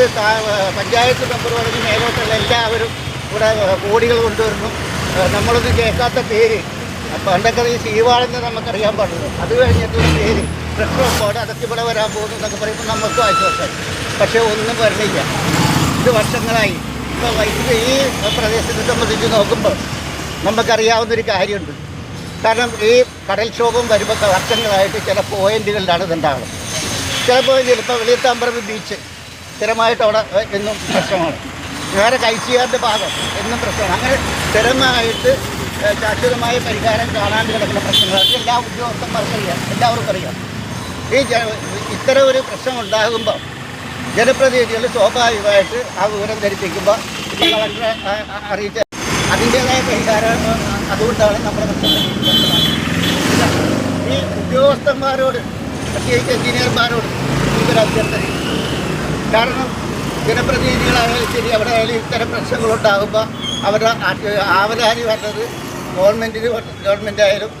അതായത് പഞ്ചായത്ത് പറഞ്ഞ് മേലോട്ടുള്ള എല്ലാവരും ഇവിടെ കോടികൾ കൊണ്ടുവരുന്നു. നമ്മളൊന്നും കേൾക്കാത്ത പേര്. പണ്ടൊക്കെ ഈ സീവാളെന്ന് നമുക്കറിയാൻ പാടുള്ളൂ അത് കഴിഞ്ഞിട്ടുള്ള പേര്. പ്രശ്നം ബോർഡ് അതൊക്കെ ഇവിടെ വരാൻ പോകുന്നു എന്നൊക്കെ പറയുമ്പോൾ നമുക്കും ആശ്വാസമായി. പക്ഷേ ഒന്നും വരണില്ല. ഇത് വർഷങ്ങളായി. ഇപ്പോൾ വൈദ്യുതി ഈ പ്രദേശത്തെ സംബന്ധിച്ച് നോക്കുമ്പോൾ നമുക്കറിയാവുന്നൊരു കാര്യമുണ്ട്. കാരണം ഈ കടൽക്ഷോഭം വരുമ്പോൾ വർഷങ്ങളായിട്ട് ചില പോയിന്റുകളിലാണ് ഇതുണ്ടാകുന്നത് ചില പോയിന്റുകൾ ഇപ്പോൾ വെളിയത്താമ്പറമ്പ് ബീച്ച് സ്ഥിരമായിട്ട് അവിടെ എന്നും പ്രശ്നമാണ്. വേറെ കഴിച്ചുകാരുടെ ഭാഗം എന്നും പ്രശ്നമാണ്. അങ്ങനെ സ്ഥിരമായിട്ട് ശാശ്വതമായ പരിഹാരം കാണാണ്ട് കിടക്കുന്ന പ്രശ്നങ്ങൾ എല്ലാ ഉദ്യോഗസ്ഥന്മാർക്കും അറിയാം എല്ലാവർക്കും അറിയാം. ഈ ഇത്തരം ഒരു പ്രശ്നം ഉണ്ടാകുമ്പോൾ ജനപ്രതിനിധികൾ സ്വാഭാവികമായിട്ട് ആ വിവരം ധരിപ്പിക്കുമ്പോൾ കളക്ടറെ അറിയിച്ച അതിന്റേതായ പരിഹാരം അതുകൊണ്ടാണ് നമ്മുടെ പ്രശ്നം ഈ ഉദ്യോഗസ്ഥന്മാരോട് പ്രത്യേകിച്ച് എഞ്ചിനീയർമാരോട് ഇതൊരു അഭ്യർത്ഥന കാരണം ജനപ്രതിനിധികളായാലും ശരി അവിടെ ആയാലും ഇത്തരം പ്രശ്നങ്ങളുണ്ടാകുമ്പോൾ അവരുടെ ആവലാരി വരുന്നത് ഗവൺമെന്റിന് ഗവൺമെന്റ് ആയാലും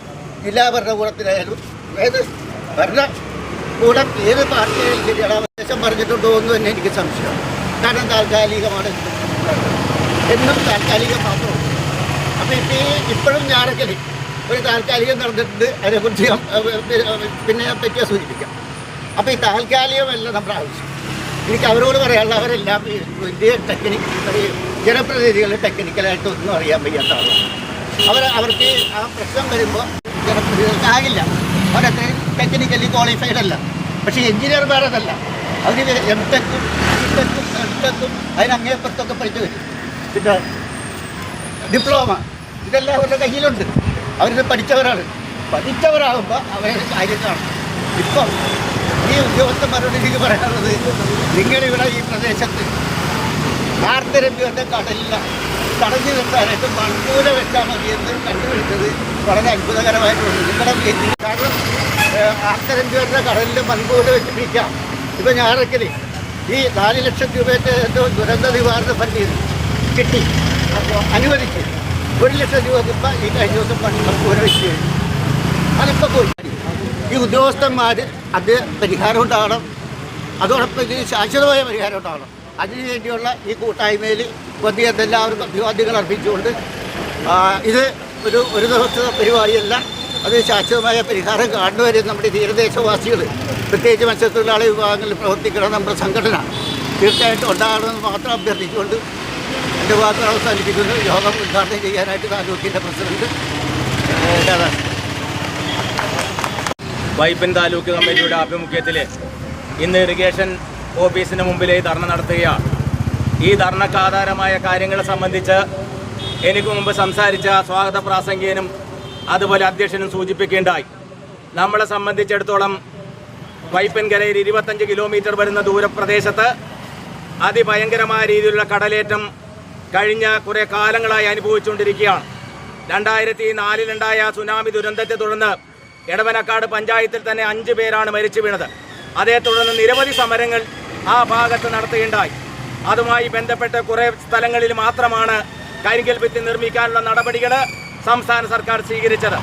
ജില്ലാ ഭരണകൂടത്തിനായാലും ഏത് ഭരണകൂടം ഏത് പാർട്ടിയായാലും ശരിയാണ് അവകാശം പറഞ്ഞിട്ടുണ്ടോ എന്ന് തന്നെ എനിക്ക് സംശയം. കാരണം താൽക്കാലികമാണ് എന്നും താൽക്കാലികം മാത്രമാണ് അപ്പോൾ ഇപ്പോൾ ഇപ്പോഴും ഞാനൊക്കെ ഒരു താൽക്കാലികം നടന്നിട്ടുണ്ട് അതിനെക്കുറിച്ച് പിന്നെ പറ്റിയാൽ പറ്റിയ സൂചിപ്പിക്കാം. അപ്പോൾ ഈ താൽക്കാലികമല്ല നമ്മുടെ ആവശ്യം. എനിക്ക് അവരോട് പറയാനുള്ള അവരെല്ലാം വലിയ ടെക്നിക്ക് ജനപ്രതിനിധികൾ ടെക്നിക്കലായിട്ട് ഒന്നും അറിയാൻ വയ്യാത്ത ആളാണ്. അവർ അവർക്ക് ആ പ്രശ്നം വരുമ്പോൾ ജനപ്രതിനിധികൾക്ക് ആകില്ല. അവരത്രയും ടെക്നിക്കലി ക്വാളിഫൈഡ് അല്ല. പക്ഷേ എഞ്ചിനീയർമാരതല്ല അവർ എം ടെക്കും ടെക്കും എം ടെക്കും അതിനങ്ങേപ്പുറത്തൊക്കെ പഠിച്ചു വരും. പിന്നെ ഡിപ്ലോമ ഇതെല്ലാം അവരുടെ കയ്യിലുണ്ട്. അവരിത് പഠിച്ചവരാണ്. പഠിച്ചവരാകുമ്പോൾ അവരുടെ കാര്യം കാണും ഇപ്പം ഈ ഉദ്യോഗസ്ഥന്മാരോട് എനിക്ക് പറയാനുള്ളത് നിങ്ങളിവിടെ ഈ പ്രദേശത്ത് ആർത്തരമ്പിയുടെ കടലില്ല തടഞ്ഞു നിർത്താനായിട്ട് മൺകൂല വെച്ചാൽ മതി എന്ന് കണ്ടുപിടിച്ചത് വളരെ അത്ഭുതകരമായിട്ടുണ്ട്. നിങ്ങളുടെ വീട്ടിൽ കാരണം ആർത്തരമ്പിയുടെ കടലിൽ മൺകൂല വെച്ച് പിടിക്കാം ഇപ്പം ഞായറക്കൽ ഈ നാല് ലക്ഷം രൂപയുടെ എന്തോ ദുരന്ത നിവാരണ ഫണ്ടിൽ കിട്ടി. അപ്പോൾ അനുവദിച്ചു ഒരു ലക്ഷം രൂപ ഇപ്പം ഈ കഴിഞ്ഞ ദിവസം മൺ- മൺകൂല വെച്ച് അതിപ്പോൾ പോയി. ഈ ഉദ്യോഗസ്ഥന്മാർ അത് പരിഹാരം ഉണ്ടാകണം. അതോടൊപ്പം ഇതിന് ശാശ്വതമായ പരിഹാരം ഉണ്ടാകണം. അതിനുവേണ്ടിയുള്ള ഈ കൂട്ടായ്മയിൽ വലിയ എല്ലാവർക്കും അഭിവാദ്യങ്ങൾ അർപ്പിച്ചുകൊണ്ട് ഇത് ഒരു ഒരു ദിവസത്തെ പരിപാടിയല്ല അത് ശാശ്വതമായ പരിഹാരം കാണുന്നവരെ നമ്മുടെ തീരദേശവാസികൾ പ്രത്യേകിച്ച് മത്സ്യത്തൊഴിലാളി വിഭാഗങ്ങളിൽ പ്രവർത്തിക്കുന്ന നമ്മുടെ സംഘടന തീർച്ചയായിട്ടും ഉണ്ടാകണമെന്ന് മാത്രം അഭ്യർത്ഥിച്ചുകൊണ്ട് എന്റെ വാക്കുകൾ അവസാനിപ്പിക്കുന്നു. യോഗം ഉദ്ഘാടനം ചെയ്യാനായിട്ട് താലൂക്കിന്റെ പ്രസിഡന്റ് ഏതാണ് വൈപ്പിൻ താലൂക്ക് കമ്മിറ്റിയുടെ ആഭിമുഖ്യത്തിൽ ഇന്ന് ഇറിഗേഷൻ ഓഫീസിന് മുമ്പിൽ ഈ ധർണ നടത്തുകയാണ്. ഈ ധർണക്ക് ആധാരമായ കാര്യങ്ങളെ സംബന്ധിച്ച് എനിക്ക് മുമ്പ് സംസാരിച്ച സ്വാഗത പ്രാസംഗികനും അതുപോലെ അധ്യക്ഷനും സൂചിപ്പിക്കേണ്ടായി. നമ്മളെ സംബന്ധിച്ചിടത്തോളം വൈപ്പൻകരയിൽ ഇരുപത്തഞ്ച് കിലോമീറ്റർ വരുന്ന ദൂരപ്രദേശത്ത് അതിഭയങ്കരമായ രീതിയിലുള്ള കടലേറ്റം കഴിഞ്ഞ കുറേ കാലങ്ങളായി അനുഭവിച്ചുകൊണ്ടിരിക്കുകയാണ്. രണ്ടായിരത്തി നാലിലുണ്ടായ സുനാമി ദുരന്തത്തെ തുടർന്ന് എടവനക്കാട് പഞ്ചായത്തിൽ തന്നെ അഞ്ച് പേരാണ് മരിച്ചു വീണത്. അതേ തുടർന്ന് നിരവധി സമരങ്ങൾ ആ ഭാഗത്ത് നടത്തുകയുണ്ടായി. അതുമായി ബന്ധപ്പെട്ട് കുറേ സ്ഥലങ്ങളിൽ മാത്രമാണ് കരിങ്കൽ ഭിത്തി നിർമ്മിക്കാനുള്ള നടപടികൾ സംസ്ഥാന സർക്കാർ സ്വീകരിച്ചത്.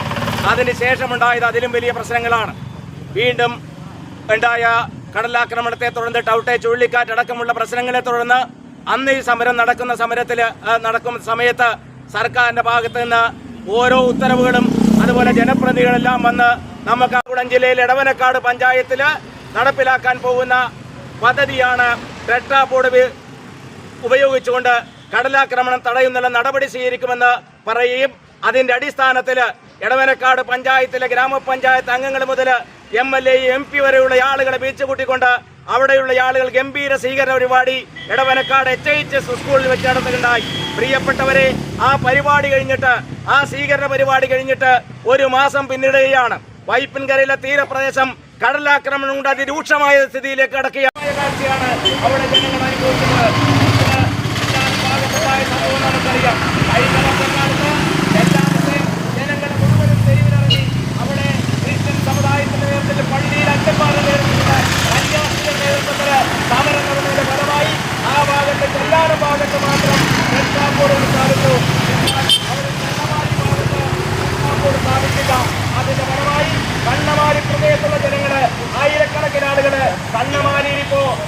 അതിനുശേഷമുണ്ടായത് അതിലും വലിയ പ്രശ്നങ്ങളാണ്. വീണ്ടും ഉണ്ടായ കടലാക്രമണത്തെ തുടർന്ന് ടൗട്ടെ ചുഴലിക്കാറ്റ് അടക്കമുള്ള പ്രശ്നങ്ങളെ തുടർന്ന് അന്ന് ഈ സമരം നടക്കുന്ന സമരത്തിൽ നടക്കുന്ന സമയത്ത് സർക്കാരിന്റെ ഭാഗത്ത് നിന്ന് ഓരോ ഉത്തരവുകളും അതുപോലെ ജനപ്രതിനിധികളെല്ലാം വന്ന് നമുക്ക് ആകുളം ജില്ലയിൽ എടവനക്കാട് പഞ്ചായത്തിൽ നടപ്പിലാക്കാൻ പോകുന്ന പദ്ധതിയാണ് ടെട്രാ ബോർഡ് ഉപയോഗിച്ചുകൊണ്ട് കടലാക്രമണം തടയുന്നുള്ള നടപടി സ്വീകരിക്കുമെന്ന് പറയുകയും അതിന്റെ അടിസ്ഥാനത്തിൽ എടവനക്കാട് പഞ്ചായത്തിലെ ഗ്രാമപഞ്ചായത്ത് അംഗങ്ങൾ മുതൽ M L A M P വരെയുള്ള ആളുകളെ വീഴ്ച കൂട്ടിക്കൊണ്ട് അവിടെയുള്ള ആളുകൾ ഗംഭീര സ്വീകരണ പരിപാടി ഇടവനക്കാട് എച്ച് എച്ച് എസ് സ്കൂളിൽ വെച്ച് നടത്തുകയുണ്ടായി പ്രിയപ്പെട്ടവരെ ആ പരിപാടി കഴിഞ്ഞിട്ട് ആ സ്വീകരണ പരിപാടി കഴിഞ്ഞിട്ട് ഒരു മാസം പിന്നിടുകയാണ്. വൈപ്പിൻകരയിലെ തീരപ്രദേശം കടലാക്രമണം കൊണ്ട് അതിരൂക്ഷമായ സ്ഥിതിയിലേക്ക് കടക്കുകയാണ്. കാഴ്ചയാണ് അവിടെ ജനങ്ങൾ അനുഭവിക്കുന്നത്.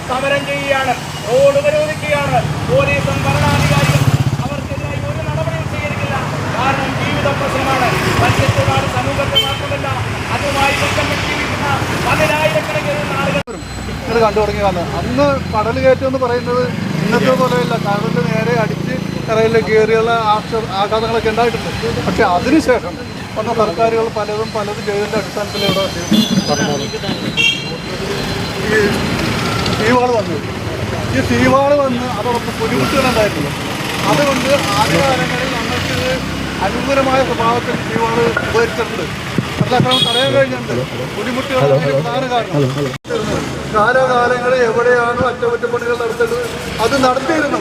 സമരം ചെയ്യുകയാണ്. റോഡ് ഉപരോധിക്കുകയാണ്. പോലീസും ഭരണാധികാരിയും അവർക്കെതിരായി ഒരു നടപടിയും സ്വീകരിക്കില്ല. കാരണം ജീവിത പ്രശ്നമാണ് മത്സ്യത്തൊഴിലാളി സമൂഹത്തിൽ മാത്രമല്ല അതുമായി ബന്ധപ്പെട്ടിരിക്കുന്ന പതിനായിരക്കണക്കിന് ആളുകളും കണ്ടു തുടങ്ങി അന്ന് കടൽ കയറ്റം എന്ന് പറയുന്നത് ഇന്നത്തെ പോലെയല്ല. കടലിൽ നേരെ അടിച്ച് കരയിൽ കയറിയുള്ള ആഘാതങ്ങളൊക്കെ ഉണ്ടായിട്ടുണ്ട്. പക്ഷെ അതിനുശേഷം വന്ന സർക്കാരുകൾ പലതും പലതും ചെയ്തതിന്റെ അടിസ്ഥാനത്തിൽ ഇവിടെ തീവാൾ വന്നു. ഈ തീവാൾ വന്ന് അതോടൊപ്പം ബുദ്ധിമുട്ടുകളുണ്ടായിരുന്നു അതുകൊണ്ട് ആദ്യകാലങ്ങളിൽ നമ്മൾക്ക് ഇത് അനുകൂലമായ സ്വഭാവത്തിൽ തീവാൾ ഉപകരിച്ചിട്ടുണ്ട്. അതിലക്രമം തടയാൻ കഴിഞ്ഞിട്ടുണ്ട്. ബുദ്ധിമുട്ടുകൾ പ്രധാന കാരണം. കാലകാലങ്ങളിൽ എവിടെയാണോ അറ്റകുറ്റപ്പണികൾ നടത്തേണ്ടത് അത് നടത്തിയിരുന്നു.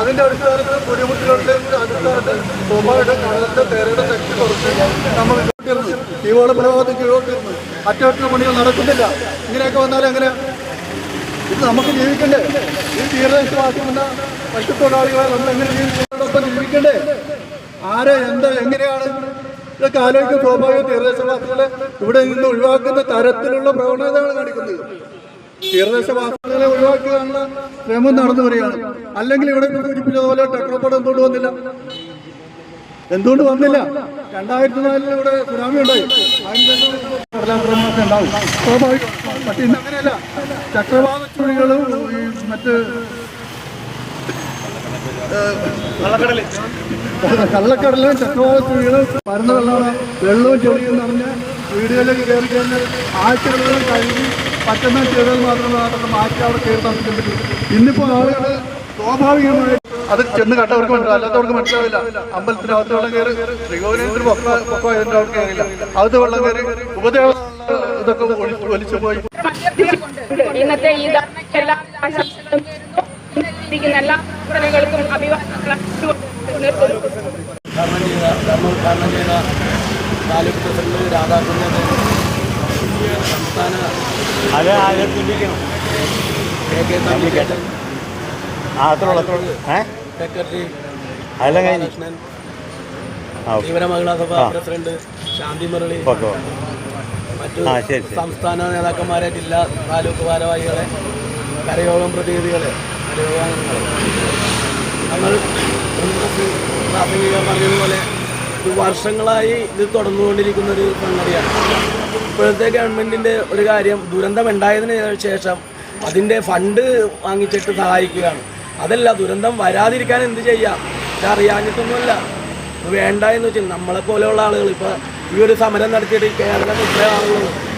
അതിന്റെ അടിസ്ഥാനത്തിൽ പൊലിമുട്ടുകളുടെ അടിസ്ഥാനത്തിൽ ബൊമ്മയുടെ കടലിന്റെ തേരയുടെ ശക്തി കുറച്ച് നമ്മൾ ഇങ്ങോട്ടിരുന്നു തീവോള പ്രഭാവത്തിൽ കീഴോട്ടിരുന്നു അറ്റകുറ്റപ്പണികൾ നടക്കുന്നില്ല. ഇങ്ങനെയൊക്കെ വന്നാൽ എങ്ങനെ ഇത് നമുക്ക് ജീവിക്കണ്ടേ? ഈ തീരദേശവാസിക്കുന്ന മത്സ്യത്തൊഴിലാളികളെ നമ്മൾ എങ്ങനെ ജീവിക്കുന്നതോടൊപ്പം ജീവിക്കണ്ടേ? ആരെ എന്ത് എങ്ങനെയാണ്? ഇതൊക്കെ ആലോചിക്കും സ്വാഭാവിക തീരദേശവാസികളെ ഇവിടെ നിന്ന് ഒഴിവാക്കുന്ന തരത്തിലുള്ള പ്രവണതയാണ് കാണിക്കുന്നത്. തീരദേശവാസികളെ ഒഴിവാക്കാനുള്ള ശ്രമം നടന്നു വരികയാണ്. അല്ലെങ്കിൽ ഇവിടെ സൂചിപ്പിച്ചതുപോലെ ടെക്നോപ്പടം എന്തുകൊണ്ട് വന്നില്ല? എന്തുകൊണ്ട് വന്നില്ല? രണ്ടായിരത്തി നാലിൽ ഇവിടെ സുനാമി ഉണ്ടായി. അതിന് ഉണ്ടാവും. സ്വാഭാവികം. പക്ഷെ ഇന്ന് അങ്ങനെയല്ല ചക്രവാത ചുഴികളും മറ്റ് കള്ളക്കടലും. ചക്രവാത ചുഴികളും പരന്ന വെള്ളമാണ്. വെള്ളവും ചെളിയും നിറഞ്ഞ് വീടുകളിലേക്ക് കയറി കഴിഞ്ഞാൽ ആഴ്ചകളിലും കഴുകി പറ്റുന്ന ചെയ്താൽ മാത്രമേ മാത്രം മാറ്റി അവിടെ കയറി താമസിക്കാൻ പറ്റൂ ഇന്നിപ്പോൾ ആളുകൾ സ്വാഭാവികമായി അത് ചെന്ന് കണ്ടവർക്ക് മനസ്സിലാവും അല്ലാത്തവർക്ക് മനസ്സിലാവില്ല. അമ്പലത്തിന്റെ അകത്ത് വെള്ളം കയറി ശ്രീകോവിലേന്ദ്ര പൊക്ക പൊക്ക അതിന്റെ അവിടെ കയറിയില്ല. അകത്ത് വെള്ളം കയറി ഉപദേവ ഇതൊക്കെ ഒലിച്ചു പോയി ഇന്നത്തെ ഈ എല്ലാ ആശംസകളും എല്ലാ പ്രവർത്തനങ്ങൾക്കും അഭിവാദ്യങ്ങൾ സംസ്ഥാന കെ കെ തമ്മിക്കേട്ടൻ സെക്രട്ടറി രാധാകൃഷ്ണൻ തീവ്ര മഹിളാ സഭ പ്രസിഡന്റ് ശാന്തി മുരളി. മറ്റു സംസ്ഥാന നേതാക്കന്മാരെ ജില്ലാ താലൂക്ക് ഭാരവാഹികളെ കരയോഗം പ്രതിനിധികളെ കരയോഗാംഗങ്ങളെ. നമ്മൾ പ്രാഥമിക പറഞ്ഞതുപോലെ വർഷങ്ങളായി ഇത് തുടർന്നുകൊണ്ടിരിക്കുന്ന ഒരു സംഗതിയാണ്. ഇപ്പോഴത്തെ ഗവൺമെന്റിന്റെ ഒരു കാര്യം ദുരന്തം ഉണ്ടായതിന് ശേഷം അതിന്റെ ഫണ്ട് വാങ്ങിച്ചിട്ട് സഹായിക്കുകയാണ്. അതല്ല ദുരന്തം വരാതിരിക്കാൻ എന്ത് ചെയ്യാം? അറിയാഞ്ഞിട്ടൊന്നുമല്ല. വേണ്ട എന്ന് വെച്ചാൽ നമ്മളെ പോലെയുള്ള ആളുകൾ ഇപ്പോൾ ഈ ഒരു സമരം നടത്തിയിട്ട് കേരളം ഇത്ര ആളുകൾ